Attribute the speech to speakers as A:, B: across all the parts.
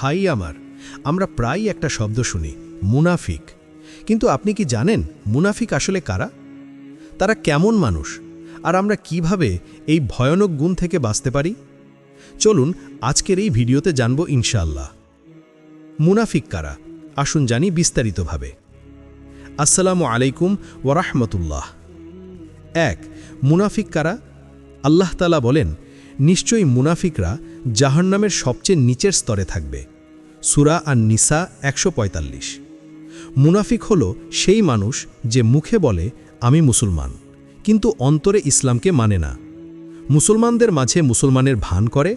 A: ভাই আমার। আমরা প্রায় একটা শব্দ শুনি, মুনাফিক। কিন্তু আপনি কি জানেন মুনাফিক আসলে কারা? তারা কেমন মানুষ? আর আমরা কীভাবে এই ভয়ানক গুণ থেকে বাঁচতে পারি? চলুন আজকের এই ভিডিওতে জানব ইনশাল্লাহ মুনাফিক কারা? আসুন জানি বিস্তারিতভাবে। আসসালামু আলাইকুম ওরহমতুল্লাহ এক, মুনাফিক কারা? আল্লাহ তালা বলেন নিশ্চয়ই মুনাফিকরা জাহান্নামের সবচেয়ে নিচের স্তরে থাকবে। সুরা আর নিসা একশো পঁয়তাল্লিশ। মুনাফিক হল সেই মানুষ যে মুখে বলে, আমি মুসলমান। কিন্তু অন্তরে ইসলামকে মানে না। মুসলমানদের মাঝে মুসলমানের ভান করে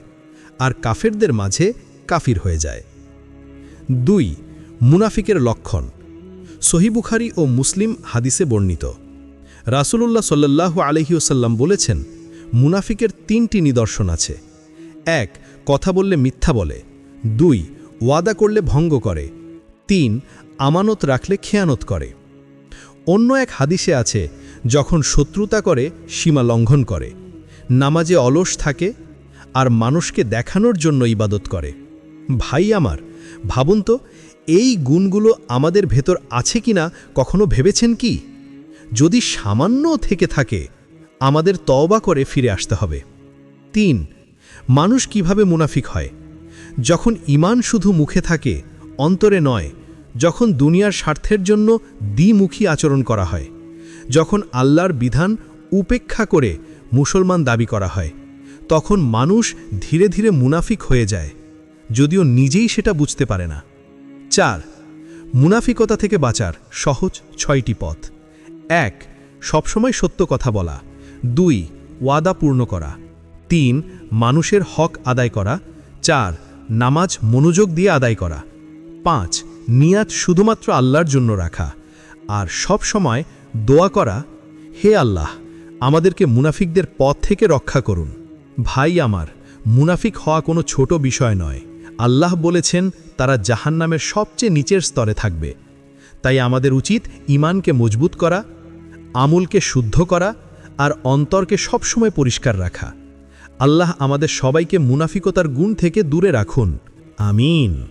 A: আর কাফেরদের মাঝে কাফির হয়ে যায়। দুই, মুনাফিকের লক্ষণ। সহিবুখারি ও মুসলিম হাদিসে বর্ণিত। রাসূলুল্লাহ সাল্লাল্লাহু আলহিউসাল্লাম বলেছেন মুনাফিকের তিনটি নিদর্শন আছে। এক, কথা বললে মিথ্যা বলে। দুই, ওয়াদা করলে ভঙ্গ করে। তিন, আমানত রাখলে খেয়ানত করে। অন্য এক হাদিসে আছে, যখন শত্রুতা করে, সীমা লঙ্ঘন করে। নামাজে অলস থাকে আর মানুষকে দেখানোর জন্য ইবাদত করে। ভাই আমার, ভাবুন তো, এই গুণগুলো আমাদের ভেতর আছে কিনা, কখনো ভেবেছেন কি? যদি সামান্য থেকে থাকে আমাদের তওবা করে ফিরে আসতে হবে। তিন, মানুষ কীভাবে মুনাফিক হয়? যখন ইমান শুধু মুখে থাকে, অন্তরে নয়, যখন দুনিয়ার স্বার্থের জন্য দ্বিমুখী আচরণ করা হয়, যখন আল্লাহর বিধান উপেক্ষা করে মুসলমান দাবি করা হয়, তখন মানুষ ধীরে ধীরে মুনাফিক হয়ে যায়, যদিও নিজেই সেটা বুঝতে পারে না। চার, মুনাফিকতা থেকে বাঁচার সহজ ছয়টি পথ। এক, সবসময় সত্য কথা বলা। দুই, ওয়াদা পূর্ণ করা। তিন, মানুষের হক আদায় করা। চার, নামাজ মনোযোগ দিয়ে আদায় করা। পাঁচ, নিয়াত শুধুমাত্র আল্লাহর জন্য রাখা। আর সব সময় দোয়া করা, হে আল্লাহ, আমাদেরকে মুনাফিকদের পথ থেকে রক্ষা করুন। ভাই আমার, মুনাফিক হওয়া কোনো ছোট বিষয় নয়। আল্লাহ বলেছেন, তারা জাহান্নামের সবচেয়ে নিচের স্তরে থাকবে। তাই আমাদের উচিত ইমানকে মজবুত করা, আমুলকে শুদ্ধ করা আর অন্তরকে সবসময় পরিষ্কার রাখা। আল্লাহ আমাদের সবাইকে মুনাফিকতার গুণ থেকে দূরে রাখুন। আমিন।